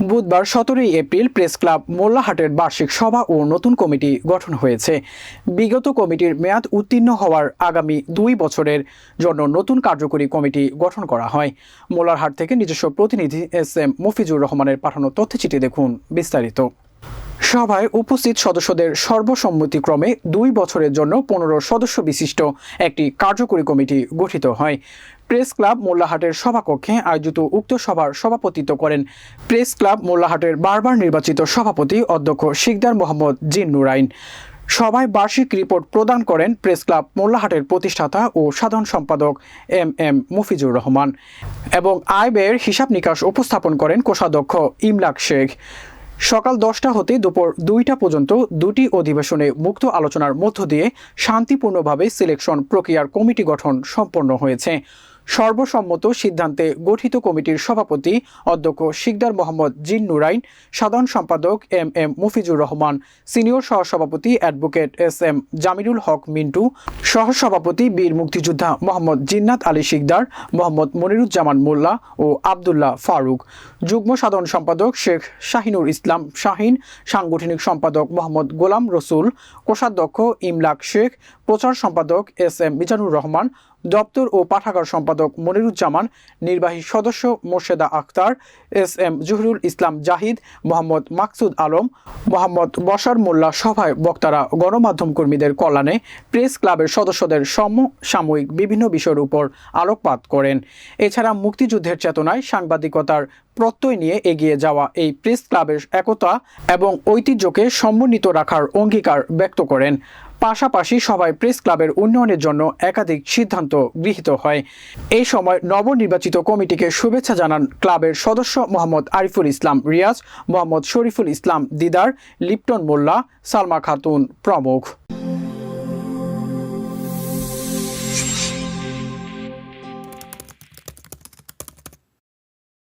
বুধবার সতেরোই April press club মোল্লাহাটের বার্ষিক সভা ও নতুন কমিটি গঠন হয়েছে। বিগত কমিটির মেয়াদ উত্তীর্ণ হওয়ার আগামী দুই বছরের জন্য নতুন কার্যকরী কমিটি গঠন করা হয়। মোল্লারহাট থেকে নিজস্ব প্রতিনিধি এস এম মফিজুর রহমানের পাঠানো তথ্যচিত্রে দেখুন বিস্তারিত। সভায় উপস্থিত সদস্যদের সর্বসম্মতিক্রমে দুই বছরের জন্য পনেরো সদস্য বিশিষ্ট একটি কার্যকরী কমিটি গঠিত হয়। প্রেস ক্লাব মোল্লাহাটের সভাকক্ষে আয়োজিত উক্ত সভার সভাপতিত্ব করেন প্রেস ক্লাব মোল্লাহাটের বারবার নির্বাচিত সভাপতি অধ্যক্ষ শিকদার মোহাম্মদ জিন নুরাইন সভায় বার্ষিক রিপোর্ট প্রদান করেন প্রেস ক্লাব মোল্লাহাটের প্রতিষ্ঠাতা ও সাধারণ সম্পাদক এম এম মফিজুর রহমান এবং আয় ব্যয়ের হিসাব নিকাশ উপস্থাপন করেন কোষাধ্যক্ষ ইমলাক শেখ। সকাল দশটা হতে দুপুর দুইটা পর্যন্ত দুটি অধিবেশনে মুক্ত আলোচনার মধ্য দিয়ে শান্তিপূর্ণভাবে সিলেকশন প্রক্রিয়ার কমিটি গঠন সম্পন্ন হয়েছে। সর্বসম্মত সিদ্ধান্তে গঠিত কমিটির সভাপতি অধ্যক্ষ শিকদার মোহাম্মদ জিন নুরাইন সাধারণ সম্পাদক M M Mufizur Rahman, senior সহসভাপতি advocate S M Jamirul Haque Mintu, সহসভাপতি বীর মুক্তিযোদ্ধা মোহাম্মদ জিন্নাত আলী শিকদার, মোহাম্মদ মনিরুজ্জামান মোল্লা ও আবদুল্লাহ ফারুক। যুগ্ম সাধারণ সম্পাদক শেখ শাহিনুর ইসলাম শাহিন, সাংগঠনিক সম্পাদক মোহাম্মদ গোলাম রসুল, কোষাধ্যক্ষ ইমলাক শেখ প্রচার সম্পাদক এস এম মিজানুর রহমান, দপ্তর ও পাঠাগার সম্পাদক মনিরুজ্জামান, নির্বাহী সদস্য মোর্শেদা আখতার, এস এম জহুরুল ইসলাম জাহিদ, মোহাম্মদ মাকসুদ আলম, মোহাম্মদ বসার মোল্লা সভায় বক্তারা, গণমাধ্যম কর্মীদের কল্যাণে প্রেস ক্লাবের সদস্যদের সমসাময়িক বিভিন্ন বিষয়ের উপর আলোকপাত করেন। এছাড়া মুক্তিযুদ্ধের চেতনায় সাংবাদিকতার প্রত্যয় নিয়ে এগিয়ে যাওয়া এই প্রেস ক্লাবের একতা এবং ঐতিহ্যকে সমন্বিত রাখার অঙ্গীকার ব্যক্ত করেন। পাশাপাশি সবাই প্রেস ক্লাবের উন্নয়নের জন্য একাধিক সিদ্ধান্ত গৃহীত হয়। এই সময় নবনির্বাচিত কমিটিকে শুভেচ্ছা জানান ক্লাবের সদস্য মোহাম্মদ আরিফুল ইসলাম রিয়াজ, মোহাম্মদ শরীফুল ইসলাম দিদার, লিপ্টন মোল্লা, সালমা খাতুন প্রমুখ।